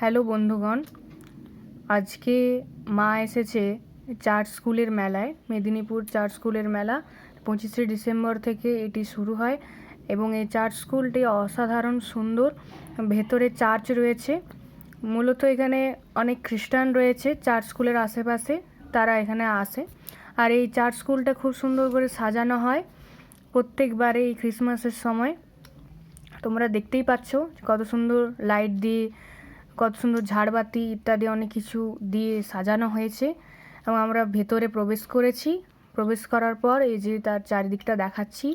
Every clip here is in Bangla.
হ্যালো বন্ধুগণ, আজকে মা এসেছে চার্চ স্কুলের মেলায়, মেদিনীপুর চার্চ স্কুলের মেলা, পঁচিশে ডিসেম্বর থেকে এটি শুরু হয় এবং এই চার্চ স্কুলটি অসাধারণ সুন্দর, ভেতরে চার্চ রয়েছে। মূলত এখানে অনেক খ্রিস্টান রয়েছে চার্চ স্কুলের আশেপাশে তারা এখানে আসে। আর এই চার্চ স্কুলটা খুব সুন্দর করে সাজানো হয় প্রত্যেকবারে এই ক্রিসমাসের সময়। তোমরা দেখতেই পাচ্ছ কত সুন্দর লাইট দিয়ে কত সুন্দর ঝাড়বাতি ইত্যাদি অনেক কিছু দিয়ে সাজানো হয়েছে এবং আমরা ভেতরে প্রবেশ করেছি। প্রবেশ করার পর এই যে তার চারিদিকটা দেখাচ্ছি,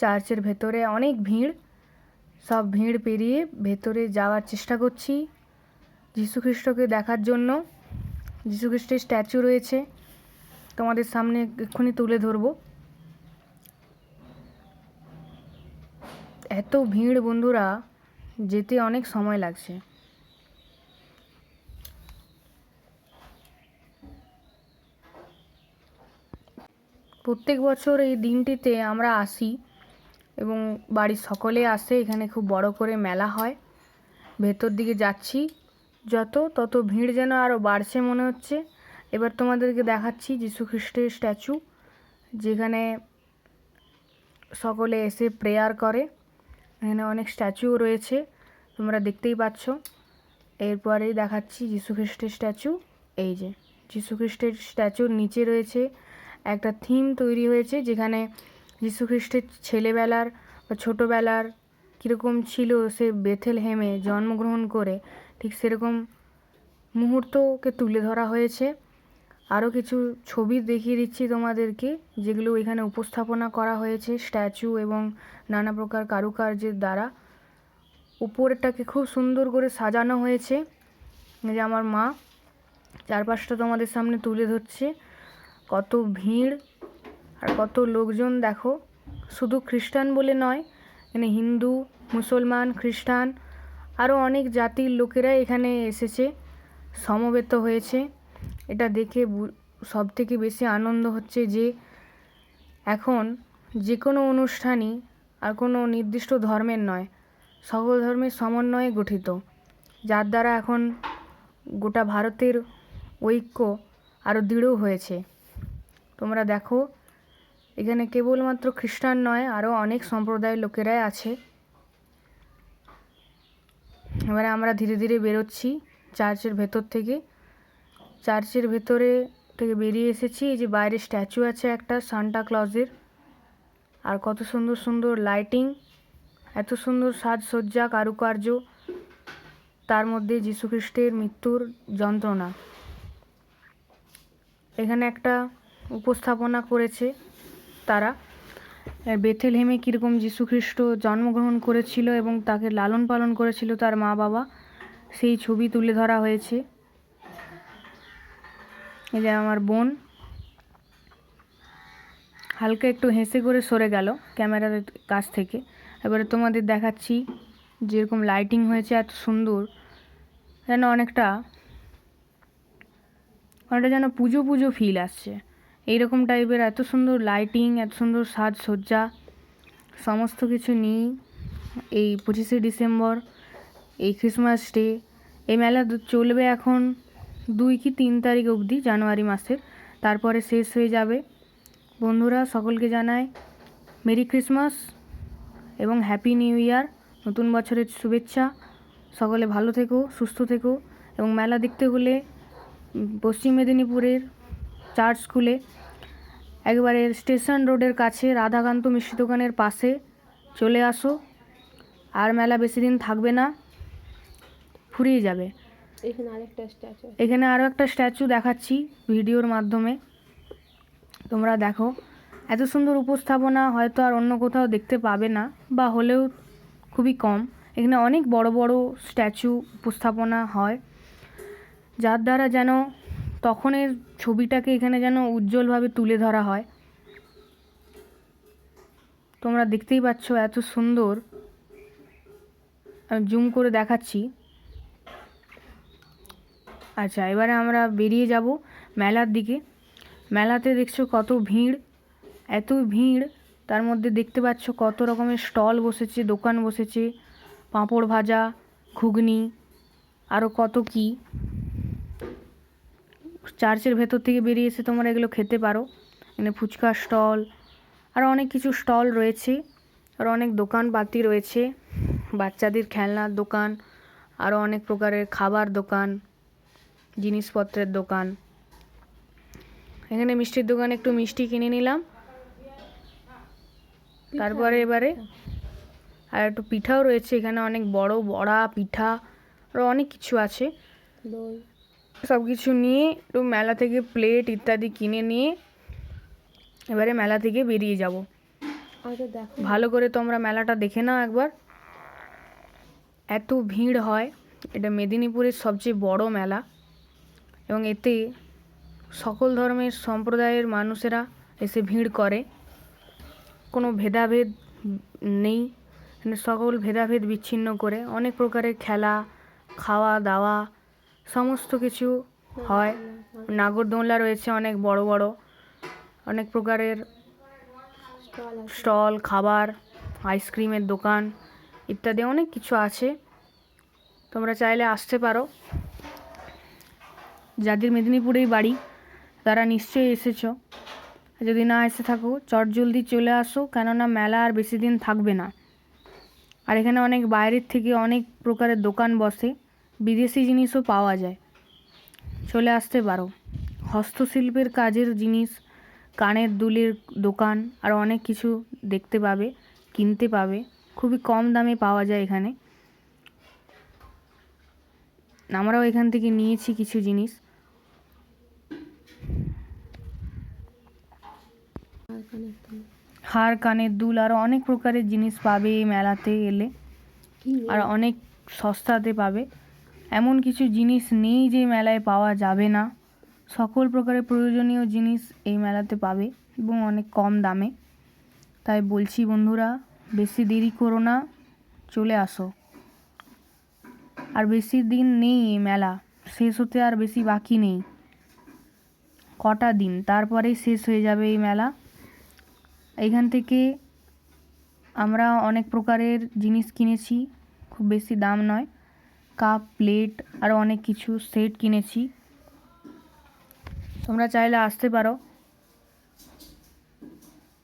চার্চের ভেতরে অনেক ভিড়। সব ভিড় পেরিয়ে ভেতরে যাওয়ার চেষ্টা করছি যীশুখ্রিস্টকে দেখার জন্য। যীশুখ্রিস্টের স্ট্যাচু রয়েছে। তোমাদের সামনে এক্ষুনি তুলে ধরবো। এত ভিড় বন্ধুরা, যেতে অনেক সময় লাগছে। প্রত্যেক বছর এই দিনটিতে আমরা আসি এবং বাড়ির সকলে আসে, এখানে খুব বড় করে মেলা হয়। ভেতর দিকে যাচ্ছি, যত তত ভিড় যেন আরও বাড়ছে মনে হচ্ছে। এবার তোমাদেরকে দেখাচ্ছি যীশু খ্রিস্টের স্ট্যাচু, যেখানে সকলে এসে প্রেয়ার করে। এখানে অনেক স্ট্যাচুও রয়েছে, তোমরা দেখতেই পাচ্ছ। এরপরেই দেখাচ্ছি যীশু খ্রিস্টের স্ট্যাচু, এই যে যীশু খ্রিস্টের স্ট্যাচুর নিচে রয়েছে একটা থিম তৈরি হয়েছে যেখানে যীশু খ্রিস্টের ছেলেবেলার বা ছোটোবেলার কীরকম ছিল সে বেথেল হেমে জন্মগ্রহণ করে, ঠিক সেরকম মুহূর্তকে তুলে ধরা হয়েছে। আরও কিছু ছবি দেখিয়ে দিচ্ছি তোমাদেরকে, যেগুলো এখানে উপস্থাপনা করা হয়েছে স্ট্যাচু এবং নানা প্রকার কারুকার্যের দ্বারা। উপরেরটাকে খুব সুন্দর করে সাজানো হয়েছে। যে আমার মা, চারপাশটা তোমাদের সামনে তুলে ধরছে। কত ভিড় আর কত লোকজন দেখো। শুধু খ্রিস্টান বলে নয়, এখানে হিন্দু, মুসলমান, খ্রিস্টান আরও অনেক জাতির লোকেরা এখানে এসেছে, সমবেত হয়েছে। এটা দেখে সব থেকে বেশি আনন্দ হচ্ছে যে এখন যে কোনো অনুষ্ঠানই আর কোনো নির্দিষ্ট ধর্মের নয়, সকল ধর্মের সমন্বয়ে গঠিত, যার দ্বারা এখন গোটা ভারতের ঐক্য আরও দৃঢ় হয়েছে। তোমরা দেখো, এখানে কেবলমাত্র খ্রিস্টান নয় আরও অনেক সম্প্রদায়ের লোকেরাই আছে। এবারে আমরা ধীরে ধীরে বেরোচ্ছি চার্চের ভেতর থেকে। চার্চের ভেতরে থেকে বেরিয়ে এসেছি, এই যে বাইরে স্ট্যাচু আছে একটা, সান্টা ক্লজের। আর কত সুন্দর সুন্দর লাইটিং, এত সুন্দর সাজসজ্জা, কারুকার্য, তার মধ্যে যীশুখ্রিস্টের মৃত্যুর যন্ত্রণা। এখানে একটা উপস্থাপনা করেছে তারা। বেথেলহেমে কীরকম যীশুখ্রিস্ট জন্মগ্রহণ করেছিল এবং তাকে লালন পালন করেছিল তার মা বাবা, সেই ছবি তুলে ধরা হয়েছে। এই যে আমার বোন। হালকা একটু হেসে করে সরে গেল ক্যামেরার কাছ থেকে। এবারে তোমাদের দেখাচ্ছি যেরকম লাইটিং হয়েছে, এত সুন্দর। যেন অনেকটা অনেকটা যেন পুজো পুজো ফিল আসছে। এইরকম টাইপের এত সুন্দর লাইটিং এত সুন্দর সাজসজ্জা, সমস্ত কিছু নিয়ে এই পঁচিশে ডিসেম্বর, এই ক্রিসমাস ডে এই মেলা চলবে এখন দুই কি তিন তারিখ অবধি, জানুয়ারি মাসের। তারপরে শেষ হয়ে যাবে। বন্ধুরা, সকলকে জানায় মেরি ক্রিসমাস এবং হ্যাপি নিউ ইয়ার, নতুন বছরের শুভেচ্ছা। সকলে ভালো থেকো, সুস্থ থেকো এবং মেলা দেখতে হলে পশ্চিম মেদিনীপুরের চার্চ স্কুলে একবারে স্টেশন রোডের কাছে রাধাকান্ত মিষ্টি দোকানের পাশে চলে আসো। আর মেলা বেশি দিন থাকবে না ফুরিয়ে যাবে। এখানে আরেকটা স্ট্যাচু এখানে আরও একটা স্ট্যাচু দেখাচ্ছি ভিডিওর মাধ্যমে। তোমরা দেখো এত সুন্দর উপস্থাপনা হয়তো আর অন্য কোথাও দেখতে পাবে না বা হলেও খুবই কম। এখানে অনেক বড় বড় স্ট্যাচু উপস্থাপনা হয় যার দ্বারা যেন তখনের ছবিটাকে এখানে যেন উজ্জ্বলভাবে তুলে ধরা হয়। তোমরা দেখতেই পাচ্ছ এত সুন্দর। জুম করে দেখাচ্ছি। আচ্ছা এবারে আমরা বেরিয়ে যাব মেলার দিকে। মেলাতে দেখছ কত ভিড়, এত ভিড়। তার মধ্যে দেখতে পাচ্ছ কত রকমের স্টল বসেছে, দোকান বসেছে, পাঁপড় ভাজা, ঘুগনি আরও কত কি। চার্চের ভেতর থেকে বেরিয়ে এসে তোমরা এগুলো খেতে পারো। এখানে ফুচকা স্টল আর অনেক কিছু স্টল রয়েছে আর অনেক দোকানপাতি রয়েছে বাচ্চাদের খেলনার দোকান আরও অনেক প্রকারের খাবার দোকান জিনিসপত্রের দোকান। এখানে মিষ্টির দোকানে একটু মিষ্টি কিনে নিলাম। তারপরে এবারে আর একটু পিঠাও রয়েছে এখানে অনেক বড় বড়া পিঠা আরও অনেক কিছু আছে। দই। সব কিছু নিয়ে একটু মেলা থেকে প্লেট ইত্যাদি কিনে নিয়ে এবারে মেলা থেকে বেরিয়ে যাব। ভালো করে তোমরা মেলাটা দেখে নাও একবার। এত ভিড় হয় এটা মেদিনীপুরের সবচেয়ে বড় মেলা এবং এতে সকল ধর্মের সম্প্রদায়ের মানুষেরা এসে ভিড় করে। কোনো ভেদাভেদ নেই সকল ভেদাভেদ বিচ্ছিন্ন করে। অনেক প্রকারের খেলা খাওয়া দাওয়া সমস্ত কিছু হয়। নাগরদোলনা রয়েছে অনেক বড় বড়, অনেক প্রকারের স্টল, খাবার, আইসক্রিমের দোকান ইত্যাদি অনেক কিছু আছে। তোমরা চাইলে আসতে পারো। যাদের মেদিনীপুরেই বাড়ি, তারা নিশ্চয়ই এসেছ। যদি না এসে থাকো, চট জলদি চলে আসো, কেননা মেলা আর বেশি দিন থাকবে না। আর এখানে অনেক বাইরের থেকে অনেক প্রকারের দোকান বসে। বিদেশি জিনিসও পাওয়া যায়। চলে আসতে পারো। হস্তশিল্পের কাজের জিনিস কানের দুলের দোকান আর অনেক কিছু দেখতে পাবে কিনতে পাবে। খুবই কম দামে পাওয়া যায় এখানে। আমরাও এখান থেকে নিয়েছি কিছু জিনিস। আর হার কানের দুল আরও অনেক প্রকারের জিনিস পাবে এই মেলাতে এলে। আর অনেক সস্তাতে পাবে। এমন কিছু জিনিস নেই যে মেলায় পাওয়া যাবে না। সকল প্রকারের প্রয়োজনীয় জিনিস এই মেলাতে পাবে এবং অনেক কম দামে। তাই বলছি বন্ধুরা, বেশি দেরি করো না, চলে আসো। আর বেশি দিন নেই এই মেলা, শেষ হতে আর বেশি বাকি নেই। কটা দিন? তারপরেই শেষ হয়ে যাবে এই মেলা। এইখান থেকে আমরা অনেক প্রকারের জিনিস কিনেছি, খুব বেশি দাম নয়। কাপ, প্লেট আরও অনেক কিছু সেট কিনেছি। তোমরা চাইলে আসতে পারো।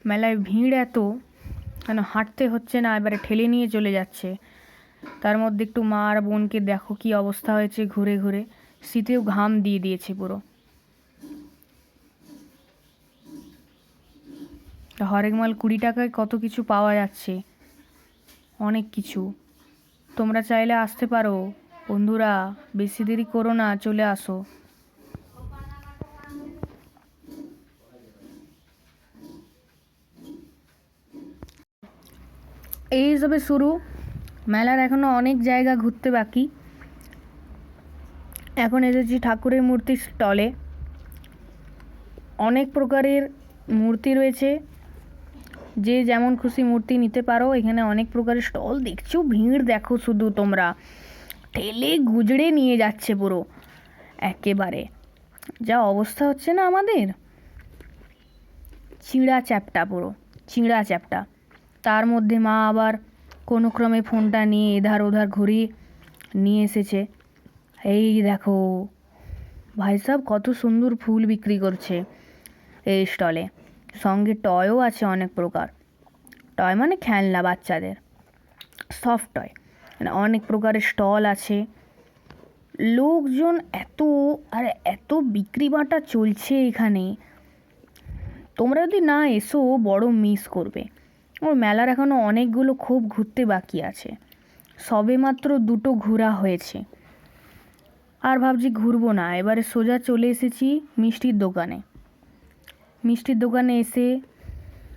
মেলায় ভিড় এত, কেন হাঁটতে হচ্ছে না, এবারে ঠেলে নিয়ে চলে যাচ্ছে। তার মধ্যে একটু মা আর বোনকে দেখো কি অবস্থা হয়েছে ঘুরে ঘুরে। শীতেও ঘাম দিয়ে দিয়েছে পুরো। হরেক মাল কুড়ি টাকায় কত কিছু পাওয়া যাচ্ছে। অনেক কিছু। তোমরা চাইলে আসতে পারো। বন্ধুরা, বেশি দেরি করো না, চলে আসো। এই হিসাবে শুরু, মেলার এখনও অনেক জায়গা ঘুরতে বাকি। এখন এসেছি ঠাকুরের মূর্তির স্টলে। অনেক প্রকারের মূর্তি রয়েছে। যে যেমন খুশি মূর্তি নিতে পারো, এখানে অনেক প্রকারের স্টল। দেখছ, ভিড় দেখো শুধু তোমরা। ঠেলে গুজড়ে নিয়ে যাচ্ছে পুরো, একেবারে। যা অবস্থা হচ্ছে না আমাদের? চিড়া চ্যাপটা পুরো চিড়া চ্যাপটা। তার মধ্যে মা আবার কোনো ক্রমে ফোনটা নিয়ে এধার ওধার ঘুরিয়ে নিয়ে এসেছে। এই দেখো, ভাই সাহেব কত সুন্দর ফুল বিক্রি করছে এই স্টলে। সঙ্গে টয়ও আছে অনেক প্রকার। টয় মানে খেলনা বাচ্চাদের। Soft toy. মানে অনেক প্রকারের স্টল আছে। লোকজন এত, আর এত বিক্রি বাটা চলছে এখানে। তোমরা যদি না এসো, বড় মিস করবে। ওর মেলার এখনও অনেকগুলো খুব ঘুরতে বাকি আছে। সবে মাত্র দুটো ঘোরা হয়েছে। আর ভাবছি ঘুরবো না। এবারে সোজা চলে এসেছি মিষ্টির দোকানে। মিষ্টির দোকানে এসে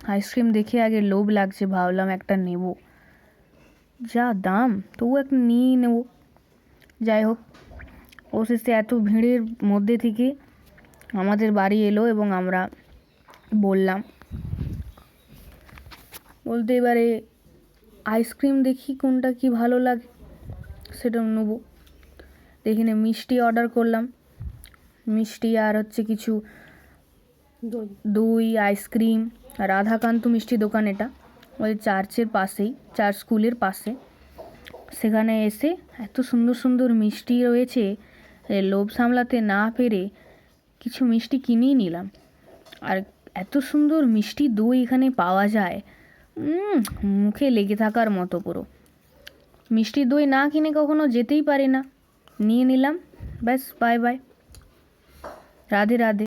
আইসক্রিম দেখে আগে লোভ লাগছে, ভাবলাম একটা নেব। যা দাম তবু একটা নিয়েই নেব। যাই হোক ও শেষে এত ভিড়ের মধ্যে থেকে আমাদের বাড়ি এলো এবং আমরা বললাম বলতে এবারে আইসক্রিম দেখি কোনটা কি ভালো লাগে সেটা নেব। এখানে মিষ্টি অর্ডার করলাম। মিষ্টি আর হচ্ছে কিছু দই। দই আইসক্রিম রাধাকান্ত মিষ্টি দোকান এটা। ওই চার্চের পাশেই, চার্চ স্কুলের পাশে। সেখানে এসে এত সুন্দর সুন্দর মিষ্টি রয়েছে লোভ সামলাতে না পেরে কিছু মিষ্টি কিনেই নিলাম। আর এত সুন্দর মিষ্টি দই এখানে পাওয়া যায় মুখে লেগে থাকার মতো পুরো। মিষ্টি দই না কিনে কখনো যেতেই পারে না। নিয়ে নিলাম, ব্যাস বাই বাই রাধে রাধে।